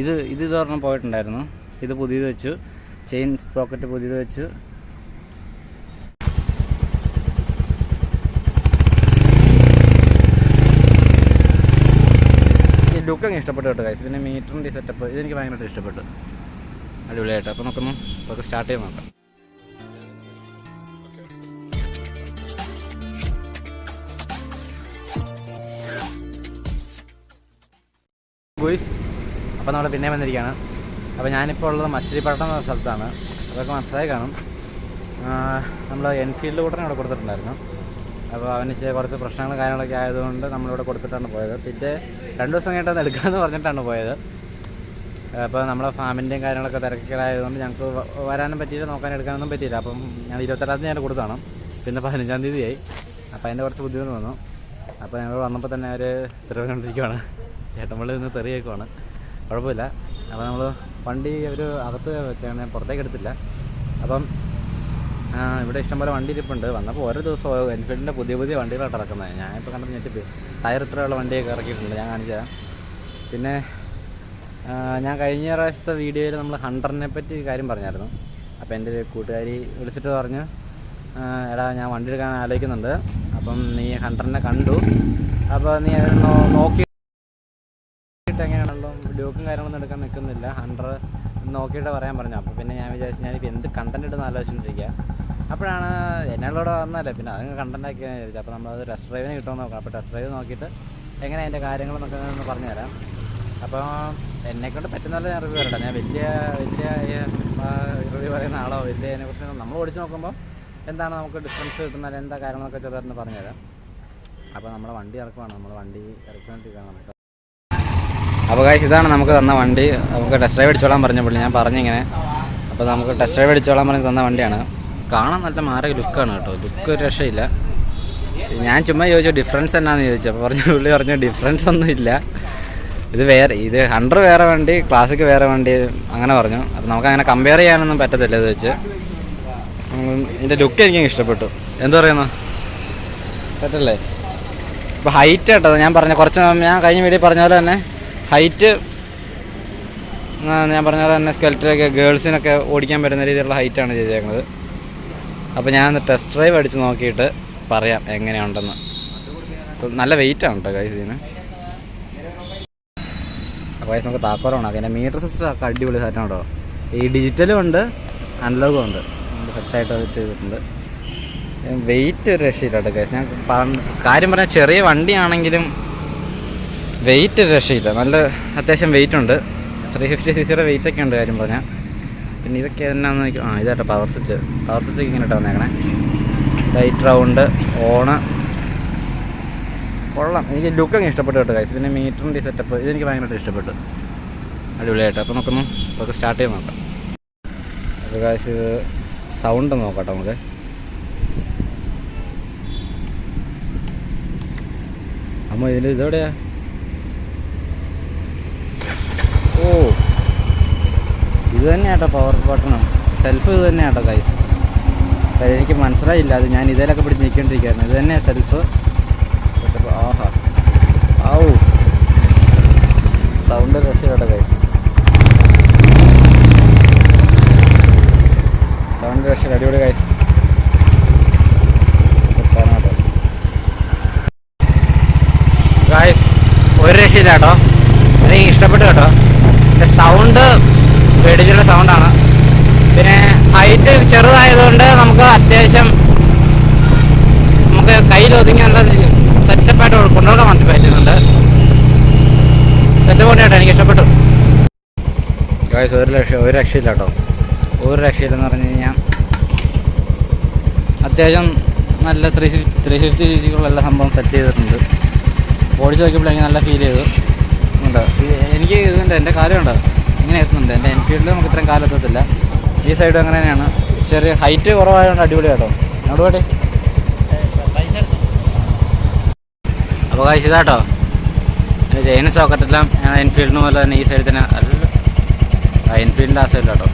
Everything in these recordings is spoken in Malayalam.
ഇത് ഇത് ഇതൊരെണ്ണം പോയിട്ടുണ്ടായിരുന്നു. ഇത് പുതിയത് വെച്ചു. ചെയിൻ പോക്കറ്റ് പുതിയത് വെച്ചു. ലുക്ക് അങ്ങ് ഇഷ്ടപ്പെട്ടു കേട്ടോ ഗൈസ് പിന്നെ മീറ്ററിന്റെ സെറ്റപ്പ് ഇതെനിക്ക് ഭയങ്കരമായിട്ട് ഇഷ്ടപ്പെട്ടു. അടിപൊളിയായിട്ട്. അപ്പോൾ നമുക്കൊന്ന് നമുക്ക് സ്റ്റാർട്ട് ചെയ്ത് നോക്കാം. ഗോയ്സ് അപ്പോൾ നമ്മൾ പിന്നെ വന്നിരിക്കുകയാണ് അപ്പോൾ ഞാനിപ്പോൾ ഉള്ളത് മച്ചിലിപ്പട്ടം എന്ന സ്ഥലത്താണ്. അതൊക്കെ മനസ്സിലായി കാണും. നമ്മൾ എൻഫീൽഡ് കൂട്ടനെ അവിടെ കൊടുത്തിട്ടുണ്ടായിരുന്നു. അപ്പോൾ അവന് ചില കുറച്ച് പ്രശ്നങ്ങൾ കാര്യങ്ങളൊക്കെ ആയതുകൊണ്ട് നമ്മളിവിടെ കൊടുത്തിട്ടാണ് പോയത്. പിന്നെ രണ്ട് ദിവസം കഴിഞ്ഞിട്ട് അത് എടുക്കാമെന്ന് പറഞ്ഞിട്ടാണ് പോയത്. അപ്പോൾ നമ്മളെ ഫാമിന്റെയും കാര്യങ്ങളൊക്കെ തിരക്കിലായതുകൊണ്ട് ഞങ്ങൾക്ക് വരാനും പറ്റിയില്ല നോക്കാൻ എടുക്കാനൊന്നും പറ്റിയില്ല. അപ്പം ഞാൻ ഇരുപത്തെട്ടാം തീയതി ഞാൻ കൊടുത്താണ് പിന്നെ പതിനഞ്ചാം തീയതി ആയി അപ്പോൾ അതിന്റെ കുറച്ച് ബുദ്ധിമുട്ട് വന്നു. അപ്പോൾ ഞങ്ങൾ വന്നപ്പോൾ തന്നെ അവർ തെറിവിക്കൊണ്ടിരിക്കുകയാണ് ചേട്ടൻ പള്ളി നിന്ന് തെറിയേക്കുവാണ്. കുഴപ്പമില്ല. അപ്പോൾ നമ്മൾ വണ്ടി ഒരു അകത്ത് വെച്ചാണ് പുറത്തേക്ക് എടുത്തില്ല. അപ്പം ഇവിടെ ഇഷ്ടംപോലെ വണ്ടി ഇരിപ്പുണ്ട് വന്നപ്പോൾ ഓരോ ദിവസവും എൻഫീൽഡിന്റെ പുതിയ പുതിയ വണ്ടികളാണ് ഇറക്കുന്നത്. ഞാനിപ്പോൾ കണ്ടപ്പോൾ ഞെട്ടിപ്പോയി ടയർ ഇത്രയുള്ള വണ്ടിയൊക്കെ ഇറക്കിയിട്ടുണ്ട്. ഞാൻ കാണിച്ചു തരാം. പിന്നെ ഞാൻ കഴിഞ്ഞ പ്രാവശ്യത്തെ വീഡിയോയിൽ നമ്മൾ ഹണ്ടറിനെ പറ്റി കാര്യം പറഞ്ഞായിരുന്നു. അപ്പോൾ എന്റെ ഒരു കൂട്ടുകാരി വിളിച്ചിട്ട് പറഞ്ഞു എടാ ഞാൻ വണ്ടി എടുക്കാൻ ആലോചിക്കുന്നുണ്ട്. അപ്പം നീ ഹണ്ടറിനെ കണ്ടു. അപ്പോൾ നീ നോക്കി ഡ്യൂക്കും കാര്യങ്ങളൊന്നും എടുക്കാൻ നിൽക്കുന്നില്ല. ഹൺഡ്രഡ് നോക്കിയിട്ട് പറയാൻ പറഞ്ഞു. അപ്പോൾ പിന്നെ ഞാൻ വിചാരിച്ചു ഞാനിപ്പോൾ എന്ത് കണ്ടന്റ് ഇടുന്ന ആലോചിച്ചിട്ടിരിക്കുക അപ്പോഴാണ് എന്നോട് വന്നല്ലേ പിന്നെ അതങ്ങ് കണ്ടന്റ് ആക്കി വിചാരിച്ചു. അപ്പോൾ നമ്മളത് ടെസ്റ്റ് ഡ്രൈവിന് കിട്ടുമെന്ന് നോക്കാം അപ്പോൾ ടെസ്റ്റ് ഡ്രൈവ് നോക്കിയിട്ട് എങ്ങനെ അതിന്റെ കാര്യങ്ങളെന്നൊക്കെ ഒന്ന് പറഞ്ഞുതരാം. അപ്പോൾ എന്നെക്കൊണ്ട് പറ്റുന്ന പോലെ ഞാൻ റിവ്യൂ പറയട്ടെ. ഞാൻ വലിയ വലിയ റിവ്യൂ പറയുന്ന ആളോ വലിയ അതിനെക്കുറിച്ച് നമ്മൾ ഓടിച്ച് നോക്കുമ്പോൾ എന്താണ് നമുക്ക് ഡിഫറൻസ് കിട്ടുന്നത്? എന്താ കാര്യങ്ങളൊക്കെ ചെറുതായിട്ട് പറഞ്ഞുതരാം. അപ്പോൾ നമ്മളെ വണ്ടി ഇറക്കുവാണ്. നമ്മൾ വണ്ടി ഇറക്കിക്കൊണ്ടിരിക്കുകയാണ്. നമുക്ക് അപ്പോൾ കാശ് ഇതാണ് നമുക്ക് തന്ന വണ്ടി. നമുക്ക് ടെസ്റ്റ് ഡ്രൈവ് അടിച്ചോളാൻ പറഞ്ഞ പുള്ളി. ഞാൻ പറഞ്ഞിങ്ങനെ. അപ്പോൾ നമുക്ക് ടെസ്റ്റ് ഡ്രൈവ് അടിച്ചോളാൻ പറഞ്ഞ് തന്ന വണ്ടിയാണ്. കാണാൻ നല്ല മാറിയ ലുക്കാണ് കേട്ടോ. ലുക്ക് ഒരു രക്ഷയില്ല. ഞാൻ ചുമ്മാ ചോദിച്ചു ഡിഫറൻസ് എന്നാന്ന് ചോദിച്ചു. അപ്പോൾ പറഞ്ഞു പുള്ളി പറഞ്ഞു ഡിഫറൻസ് ഒന്നും ഇല്ല. ഇത് വേറെ ഇത് ഹൺഡ്രഡ് വേറെ വണ്ടി ക്ലാസിക് വേറെ വണ്ടി അങ്ങനെ പറഞ്ഞു. അപ്പോൾ നമുക്ക് അങ്ങനെ കമ്പയർ ചെയ്യാനൊന്നും പറ്റത്തില്ല ഇത് വെച്ച്. ഇതിന്റെ ലുക്ക് എനിക്ക് ഇഷ്ടപ്പെട്ടു. എന്താ പറയുന്നു? സെറ്റല്ലേ ഇപ്പോൾ ഹൈറ്റ് കേട്ടോ ഞാൻ പറഞ്ഞ കുറച്ച് ഞാൻ കഴിഞ്ഞ വീഡിയോ പറഞ്ഞ പോലെ തന്നെ. ഹൈറ്റ് ഞാൻ പറഞ്ഞ പോലെ തന്നെ സ്കെൽറ്റിലൊക്കെ ഗേൾസിനൊക്കെ ഓടിക്കാൻ പറ്റുന്ന രീതിയിലുള്ള ഹൈറ്റാണ് ചെയ്തേക്കുന്നത്. അപ്പോൾ ഞാൻ ടെസ്റ്റ് ഡ്രൈവ് അടിച്ച് നോക്കിയിട്ട് പറയാം എങ്ങനെയുണ്ടെന്ന്. നല്ല വെയിറ്റാണ് കേട്ടോ കൈസ് ഇതിന്. അപ്പോൾ നമുക്ക് താക്കോലാണ് അതിന്റെ മീറ്റർ സിസ്റ്റം ഒക്കെ അടിപൊളി സെറ്റാണ് കേട്ടോ ഈ ഡിജിറ്റലും ഉണ്ട് അനലോഗും ഉണ്ട്. സെറ്റായിട്ട് അത് ചെയ്തിട്ടുണ്ട്. വെയിറ്റ് ഒരു രക്ഷയില്ല കേട്ടോ കൈസ് ഞാൻ കാര്യം പറഞ്ഞാൽ ചെറിയ വണ്ടിയാണെങ്കിലും വെയിറ്റ് രക്ഷയില്ല. നല്ല അത്യാവശ്യം വെയിറ്റ് ഉണ്ട്. ത്രീ ഫിഫ്റ്റി സി സിയുടെ വെയിറ്റ് ഒക്കെ ഉണ്ട് കാര്യം പറഞ്ഞാൽ പിന്നെ ഇതൊക്കെ എന്നാന്ന് ആ ഇതാട്ടോ പവർ സ്വിച്ച് പവർ സ്വിച്ച് ഇങ്ങനെ ഇട്ടാ വന്നേക്കണേ. ലൈറ്റ് റൗണ്ട് ഓണ് കൊള്ളാം. എനിക്ക് ലുക്ക് അങ്ങ് ഇഷ്ടപ്പെട്ടു കേട്ടോ കൈസ് പിന്നെ മീറ്ററിന്റെ സെറ്റപ്പ് ഇതെനിക്ക് ഭയങ്കരമായിട്ട് ഇഷ്ടപ്പെട്ടു. അടിപൊളിയായിട്ട്. അപ്പോൾ നമുക്കൊന്ന് നമുക്ക് സ്റ്റാർട്ട് ചെയ്ത് നോക്കാം. അപ്പോൾ കാശ് സൗണ്ട് നോക്കാം കേട്ടോ നമുക്ക്. അമ്മ ഇതിന്റെ ഇതെവിടെയാ? ഇത് തന്നെയാട്ടോ പവർ ബട്ടണും സെൽഫ് ഇത് തന്നെയാട്ടോ ഗൈസ് എനിക്ക് മനസ്സിലായില്ല അത് ഞാൻ ഇതിലൊക്കെ പിടിച്ച് നിൽക്കൊണ്ടിരിക്കുകയായിരുന്നു ഇത് തന്നെയാണ് സെൽഫ് ആഹാ. ഔ. സൗണ്ട് രക്ഷയോടെ ഗൈസ് സൗണ്ട് രക്ഷ അടിപൊളി ഗായ്സ് ഒരു രക്ഷയില്ല കേട്ടോ എനിക്ക് ഇഷ്ടപ്പെട്ടു കേട്ടോ. സൗണ്ട് പേടിച്ചുള്ള സൗണ്ടാണ് പിന്നെ ഹൈറ്റ് ചെറുതായതുകൊണ്ട് നമുക്ക് അത്യാവശ്യം നമുക്ക് കയ്യിൽ ഒതുങ്ങി നല്ല സെറ്റപ്പായിട്ട് കൊണ്ടുപോകാൻ വേണ്ടി പറ്റുന്നുണ്ട് സെറ്റപ്പ് കൊണ്ടായിട്ട് എനിക്ക് ഇഷ്ടപ്പെട്ടു. ഗായ്സ് ഒരു ലക്ഷം ഒരു രക്ഷയില്ല കേട്ടോ. ഒരു രക്ഷയില്ലെന്ന് പറഞ്ഞു കഴിഞ്ഞാൽ അത്യാവശ്യം നല്ല three fifty three fifty C സികളുള്ള സംഭവം സെറ്റ് ചെയ്തിട്ടുണ്ട്. ഓടിച്ച് നോക്കിയപ്പോഴെങ്കിൽ നല്ല ഫീൽ ചെയ്തു ഉണ്ട്? എനിക്ക് ഇതുണ്ട്. എന്റെ കാലുണ്ട് ഇങ്ങനെ എത്തുന്നുണ്ട് എന്റെ എൻഫീൽഡിൽ നമുക്ക് ഇത്രയും കാലം എത്തത്തില്ല. ഈ സൈഡ് അങ്ങനെ തന്നെയാണ് ചെറിയ ഹൈറ്റ് കുറവായതുകൊണ്ട് അടിപൊളിയാട്ടോ അവിടെ അപ്പോൾ കാഴ്ച ഇതാട്ടോ എന്റെ ജെയിൻ സോക്കറ്റെല്ലാം എൻഫീൽഡിന് പോലെ തന്നെ ഈ സൈഡിൽ തന്നെ അല്ല ആ എൻഫീൽഡിന്റെ ആ സൈഡിലാട്ടോ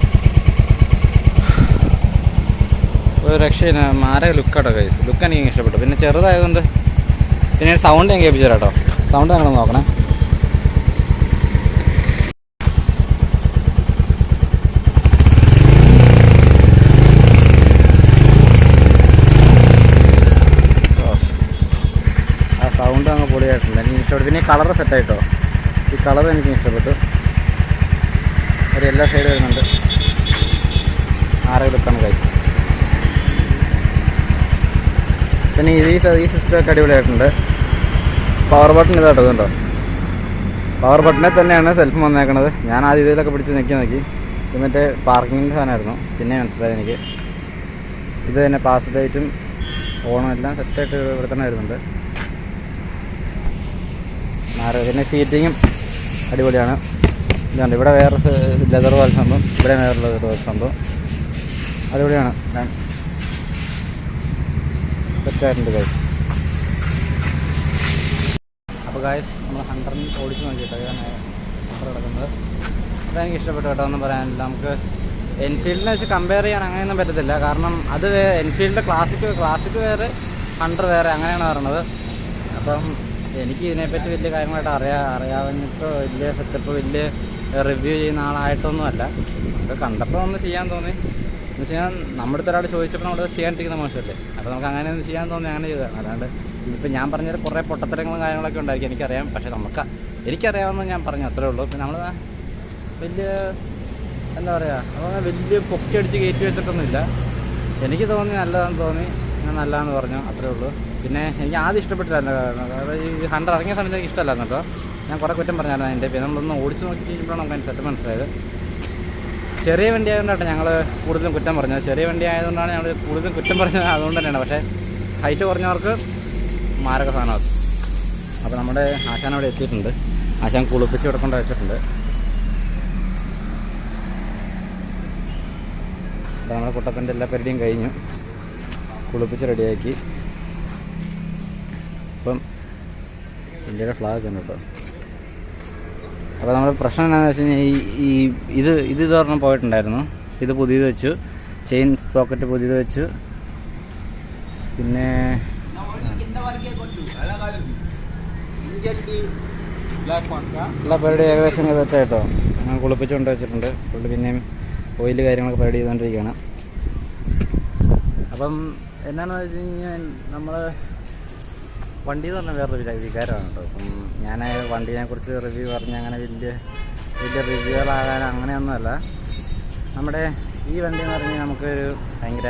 ഒരു രക്ഷയില്ല. മാരക ലുക്കാട്ടോ കൈസ് ലുക്ക് എനിക്ക് ഇഷ്ടപ്പെട്ടു. പിന്നെ ചെറുതായതുകൊണ്ട് പിന്നെ സൗണ്ട് ഞാൻ കേൾപ്പിച്ചു കേട്ടോ. സൗണ്ട് ഞങ്ങൾ നോക്കണേ. ഇഷ്ടപ്പെട്ടു. പിന്നെ ഈ കളർ സെറ്റായിട്ടോ ഈ കളർ എനിക്ക് ഇഷ്ടപ്പെട്ടു. ഒരു എല്ലാ സൈഡ് വരുന്നുണ്ട്. ആറ് ലുക്കാണ് കഴിച്ചു പിന്നെ ഈ ഈ സിസ്റ്റം ഒക്കെ അടിപൊളിയായിട്ടുണ്ട്. പവർ ബട്ടൺ ഇതാട്ടോ ഇതുണ്ടോ പവർ ബട്ടണിൽ തന്നെയാണ് സെൽഫ് വന്നേക്കുന്നത് ഞാൻ ആദ്യം ഇതിലൊക്കെ പിടിച്ച് നിൽക്കി നോക്കി. ഇത് മറ്റേ പാർക്കിങ്ങിന്റെ സാധനമായിരുന്നു. പിന്നെ മനസ്സിലായി എനിക്ക്. ഇത് തന്നെ പാസ് ലൈറ്റും ഓണം എല്ലാം സെറ്റായിട്ട് ഇവിടെ തന്നെ വരുന്നുണ്ട്. മാറി പിന്നെ സീറ്റിങ്ങും അടിപൊളിയാണ്. ഇതുണ്ട് ഇവിടെ വേറെ ലെതർ പോലെ സംഭവം ഇവിടെ വേറെ ലെതർ പോലെ സംഭവം. അടിപൊളിയാണ്. സെറ്റായിട്ടുണ്ട് ഗൈസ് അപ്പോൾ ഗൈസ് നമ്മൾ ഹൺഡ്രഡ് ഓടിച്ച് നോക്കിയിട്ടോ? അതാണ് ഹൺഡ്രഡ് കിടക്കുന്നത് എനിക്ക് ഇഷ്ടപ്പെട്ടു കേട്ടോ എന്ന് പറയാനില്ല. നമുക്ക് എൻഫീൽഡിനെ വെച്ച് കമ്പയർ ചെയ്യാൻ അങ്ങനെയൊന്നും പറ്റത്തില്ല. കാരണം അത് എൻഫീൽഡിന്റെ ക്ലാസിക് ക്ലാസിക് വേറെ ഹൺഡ്രഡ് വേറെ അങ്ങനെയാണ് പറയുന്നത് അപ്പം എനിക്ക് ഇതിനെപ്പറ്റി വലിയ കാര്യങ്ങളായിട്ട് അറിയാ അറിയാവുന്നിപ്പോൾ വലിയ സെറ്റപ്പ് വലിയ റിവ്യൂ ചെയ്യുന്ന ആളായിട്ടൊന്നുമല്ല. നമുക്ക് കണ്ടപ്പോൾ ഒന്ന് ചെയ്യാൻ തോന്നി. എന്ന് വെച്ചാൽ നമ്മുടെ ഒരാൾ ചോദിച്ചപ്പോൾ നമ്മൾ ചെയ്യാണ്ടിരിക്കുന്ന മോശമല്ലേ? അപ്പോൾ നമുക്ക് അങ്ങനെ ഒന്ന് ചെയ്യാൻ തോന്നി അങ്ങനെ ചെയ്തതാണ് അല്ലാണ്ട് ഇപ്പം ഞാൻ പറഞ്ഞത് കുറേ പൊട്ടത്തരങ്ങളും കാര്യങ്ങളൊക്കെ ഉണ്ടായിരിക്കും എനിക്കറിയാം. പക്ഷേ നമുക്ക് എനിക്കറിയാവുന്ന ഞാൻ പറഞ്ഞു അത്രേ ഉള്ളൂ. പിന്നെ നമ്മൾ വലിയ എന്താ പറയുക അപ്പോൾ വലിയ പൊക്കി അടിച്ച് കയറ്റി വെച്ചിട്ടൊന്നുമില്ല. എനിക്ക് തോന്നി നല്ലതാണെന്ന് തോന്നി. ഞാൻ നല്ലതാണെന്ന് പറഞ്ഞു അത്രേ ഉള്ളൂ. പിന്നെ എനിക്ക് ആദ്യം ഇഷ്ടപ്പെട്ടില്ല അതായത് ഈ ഹണ്ടർ ഇറങ്ങിയ സമയത്ത് എനിക്ക് ഇഷ്ടമല്ലായിരുന്നു കേട്ടോ. ഞാൻ കുറേ കുറ്റം പറഞ്ഞായിരുന്നു അതിന്റെ പിന്നെ നമ്മളൊന്ന് ഓടിച്ച് നോക്കി കഴിയുമ്പോഴാണ് നമുക്ക് അതിന്റെ സെറ്റ് മനസ്സിലായത്. ചെറിയ വണ്ടി ആയതുകൊണ്ടാണ് ഞങ്ങൾ കൂടുതലും കുറ്റം പറഞ്ഞത്. ചെറിയ വണ്ടി ആയതുകൊണ്ടാണ് ഞങ്ങൾ കൂടുതലും കുറ്റം പറഞ്ഞത് അതുകൊണ്ട് തന്നെയാണ്. പക്ഷേ ഹൈറ്റ് കുറഞ്ഞവർക്ക് മാരക സാധനമാണ് അപ്പോൾ നമ്മുടെ ആശാൻ അവിടെ എത്തിയിട്ടുണ്ട്. ആശാൻ കുളിപ്പിച്ച് ഇവിടെ വെച്ചിട്ടുണ്ട്. അപ്പോൾ നമ്മുടെ കുട്ടപ്പന്റെ എല്ലാ പരിപാടിയും കഴിഞ്ഞു. കുളിപ്പിച്ച് റെഡിയാക്കി ഇപ്പം ഇന്ത്യയുടെ ഫ്ലാഗ് ഉണ്ട് കേട്ടോ. അപ്പോൾ നമ്മുടെ പ്രശ്നം എന്താണെന്ന് വെച്ച് കഴിഞ്ഞാൽ ഈ ഈ ഇത് ഇത് ഇതൊരെണ്ണം പോയിട്ടുണ്ടായിരുന്നു. ഇത് പുതിയത് വെച്ചു. ചെയിൻ പോക്കറ്റ് പുതിയത് വെച്ചു. പിന്നെ എല്ലാ പരിപാടി ഏകദേശം കേട്ടോ ഞാൻ കുളിപ്പിച്ചുകൊണ്ട് വെച്ചിട്ടുണ്ട്. പുള്ളി പിന്നെയും ഓയിൽ കാര്യങ്ങളൊക്കെ പരിപാടി ചെയ്തുകൊണ്ടിരിക്കുകയാണ്. അപ്പം എന്നാണെന്ന് വെച്ച് കഴിഞ്ഞാൽ നമ്മൾ വണ്ടി എന്ന് പറഞ്ഞാൽ വേറൊരു വികാരമാണ് കേട്ടോ അപ്പം ഞാൻ വണ്ടിനെ കുറിച്ച് റിവ്യൂ പറഞ്ഞ് അങ്ങനെ വലിയ വലിയ റിവ്യൂകളാകാൻ അങ്ങനെയൊന്നുമല്ല. നമ്മുടെ ഈ വണ്ടി എന്ന് പറഞ്ഞാൽ നമുക്കൊരു ഭയങ്കര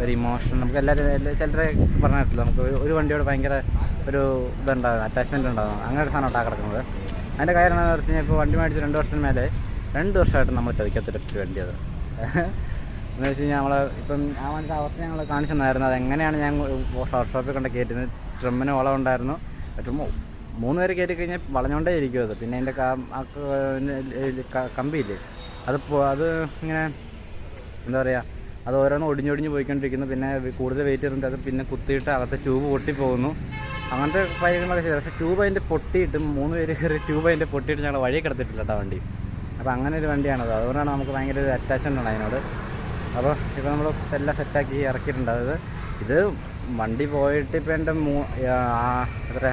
ഒരു ഇമോഷൻ നമുക്ക് എല്ലാവരും എല്ലാ ചിലരെ പറഞ്ഞിട്ടില്ല. നമുക്ക് ഒരു- വണ്ടിയോട് ഭയങ്കര ഒരു ഇതുണ്ടാകും അറ്റാച്ച്മെന്റ് ഉണ്ടാകും അങ്ങനെ ഒരു സാധനം ഉണ്ടാ കിടക്കുന്നത്. അതിന്റെ കാര്യം എന്താണെന്ന് വെച്ച് കഴിഞ്ഞാൽ ഇപ്പോൾ വണ്ടി മേടിച്ച് രണ്ട് വർഷത്തിന് മേലെ രണ്ട് വർഷമായിട്ട് നമ്മൾ ചതിക്കത്തിട്ട് വണ്ടി അത്. എന്ന് വെച്ച് കഴിഞ്ഞാൽ നമ്മൾ ഇപ്പം ആ അവസ്ഥ ഞങ്ങൾ കാണിച്ചു തന്നായിരുന്നു. അത് എങ്ങനെയാണ് ഞാൻ ഷോർട്ട് ഷോപ്പിൽ കൊണ്ട് കയറ്റുന്നത് ട്രിമ്മിന് വളം ഉണ്ടായിരുന്നു. ട്രിമ്മ് മൂന്ന് പേര് കയറ്റി കഴിഞ്ഞാൽ വളഞ്ഞോണ്ടേ ഇരിക്കും അത്. പിന്നെ അതിന്റെ കമ്പിയില്ലേ? അത് അത് ഇങ്ങനെ എന്താ പറയുക അത് ഓരോന്ന് ഒടിഞ്ഞൊടിഞ്ഞ് പോയിക്കൊണ്ടിരിക്കുന്നു. പിന്നെ കൂടുതൽ വെയിറ്റ് ഇരുന്നിട്ട് അത് പിന്നെ കുത്തിയിട്ട് അകത്തെ ട്യൂബ് പൊട്ടിപ്പോകുന്നു അങ്ങനത്തെ കാര്യങ്ങളൊക്കെ ചെയ്തു. പക്ഷേ ട്യൂബ് അതിന്റെ പൊട്ടിയിട്ട് മൂന്ന് പേര് കയറി ട്യൂബ് അതിന്റെ പൊട്ടിയിട്ട് ഞങ്ങൾ വഴി കിടത്തിട്ടില്ല കേട്ടോ വണ്ടി. അപ്പോൾ അങ്ങനെ ഒരു വണ്ടിയാണത്. അതുകൊണ്ടാണ് നമുക്ക് ഭയങ്കര ഒരു അറ്റാച്ച്മെന്റ് ഉണ്ട് അതിനോട് അപ്പോൾ ഇപ്പോൾ നമ്മൾ എല്ലാം സെറ്റാക്കി ഇറക്കിയിട്ടുണ്ട്. അതായത് ഇത് വണ്ടി പോയിട്ട് ഇപ്പം എന്റെ മൂ എത്ര?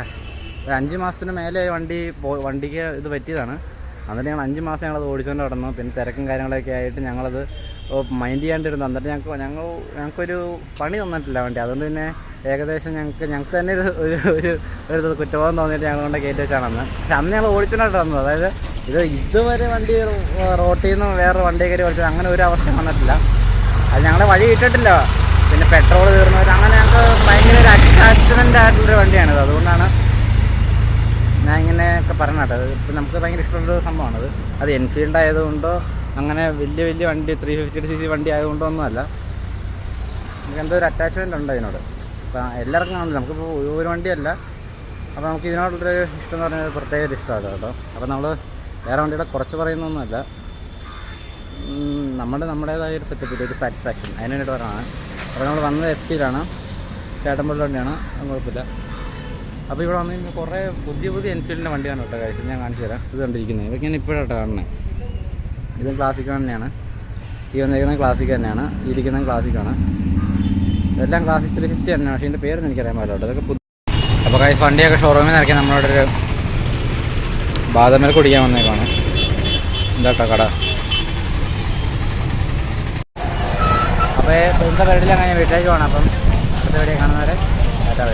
അഞ്ച് മാസത്തിന് മേലെ വണ്ടി പോ വണ്ടിക്ക് ഇത് പറ്റിയതാണ്. എന്നിട്ട് ഞങ്ങൾ അഞ്ച് മാസം ഞങ്ങളത് ഓടിച്ചുകൊണ്ട് നടന്നു. പിന്നെ തിരക്കും കാര്യങ്ങളൊക്കെ ആയിട്ട് ഞങ്ങളത് മൈൻഡ് ചെയ്യാണ്ടിരുന്നു. എന്നിട്ട് ഞങ്ങൾക്ക് ഞങ്ങൾ ഞങ്ങൾക്കൊരു പണി തന്നിട്ടില്ല വണ്ടി. അതുകൊണ്ട് തന്നെ ഏകദേശം ഞങ്ങൾക്ക് ഞങ്ങൾക്ക് തന്നെ ഒരു ഒരു ഒരു കുറ്റബോധം തോന്നിയിട്ട് ഞങ്ങൾ കൊണ്ട് കയറ്റി വെച്ചാണെന്ന്. പക്ഷെ അന്ന് ഞങ്ങൾ ഓടിച്ചുകൊണ്ടായിട്ട് വന്നത് അതായത് ഇത് ഇതുവരെ വണ്ടി റോട്ടിൽ നിന്ന് വേറെ വണ്ടി കയറി ഓടിച്ചത് അങ്ങനെ ഒരു അവസ്ഥ വന്നിട്ടില്ല. അത് ഞങ്ങളെ വഴി ഇട്ടിട്ടില്ല പിന്നെ പെട്രോൾ തീർന്നവർ അങ്ങനെ ഞങ്ങൾക്ക് ഭയങ്കര ഒരു അറ്റാച്ച്മെന്റ് ആയിട്ടുള്ളൊരു വണ്ടിയാണിത്. അതുകൊണ്ടാണ് ഞാൻ ഇങ്ങനെയൊക്കെ പറഞ്ഞ കേട്ടോ. അത് ഇപ്പം നമുക്ക് ഭയങ്കര ഇഷ്ടമുള്ളൊരു സംഭവമാണത് അത്. എൻഫീൽഡ് ആയതുകൊണ്ടോ അങ്ങനെ വലിയ വലിയ വണ്ടി ത്രീ ഫിഫ്റ്റി സി സി വണ്ടി ആയതുകൊണ്ടോ ഒന്നുമല്ല. നമുക്ക് എന്തോ ഒരു അറ്റാച്ച്മെന്റ് ഉണ്ട് അതിനോട്. അപ്പം എല്ലാവർക്കും കാണില്ല നമുക്കിപ്പോൾ ഒരു വണ്ടിയല്ല. അപ്പോൾ നമുക്ക് ഇതിനോടുള്ളൊരു ഇഷ്ടം എന്ന് പറഞ്ഞാൽ പ്രത്യേക ഒരു ഇഷ്ടമാണ് കേട്ടോ. അപ്പോൾ നമ്മൾ വേറെ വണ്ടിയുടെ കുറച്ച് പറയുന്നൊന്നുമല്ല. നമ്മുടെ നമ്മുടേതായ ഒരു സെറ്റപ്പിൽ ഒരു സാറ്റിസ്ഫാക്ഷൻ അതിന് വേണ്ടിയിട്ട് അപ്പോൾ നമ്മൾ വന്നത് എഫ് സിയിലാണ് അത് കുഴപ്പമില്ല. അപ്പോൾ ഇവിടെ വന്നു കഴിഞ്ഞാൽ കുറേ പുതിയ പുതിയ എൻഫീൽഡിന്റെ വണ്ടിയാണ് കേട്ടോ കഴിച്ചത്. ഞാൻ കാണിച്ചു തരാം. ഇത് കണ്ടിരിക്കുന്നത്. ഇതൊക്കെ ഞാൻ ഇപ്പോഴാണ് കാണുന്നത്. ഇത് ക്ലാസിക് തന്നെയാണ്. ഈ വന്നിരിക്കുന്നത് ക്ലാസിക് തന്നെയാണ്. ഇരിക്കുന്നത് ക്ലാസിക്കാണ് ഇതെല്ലാം ക്ലാസിക് ത്രീ ഫിഫ്റ്റി തന്നെയാണ്. പക്ഷേ ഇതിന്റെ പേരൊന്നും എനിക്കറിയാൻ പാടില്ല കേട്ടോ. ഇതൊക്കെ പുതിയ അപ്പോൾ കാര്യം വണ്ടിയൊക്കെ ഷോറൂമിൽ നിന്ന് ഇറക്കി നമ്മളോടൊരു ബാദമേൽ കുടിക്കാൻ വന്നേക്കാണ് ഇതാട്ടോ കട. അപ്പോൾ ഇന്നത്തെ പരിപാടിയിൽ അങ്ങനെ വീട്ടിലേക്ക് പോകണം. അപ്പം അടുത്ത വീഡിയോ കാണുന്നവരെ ഏറ്റവും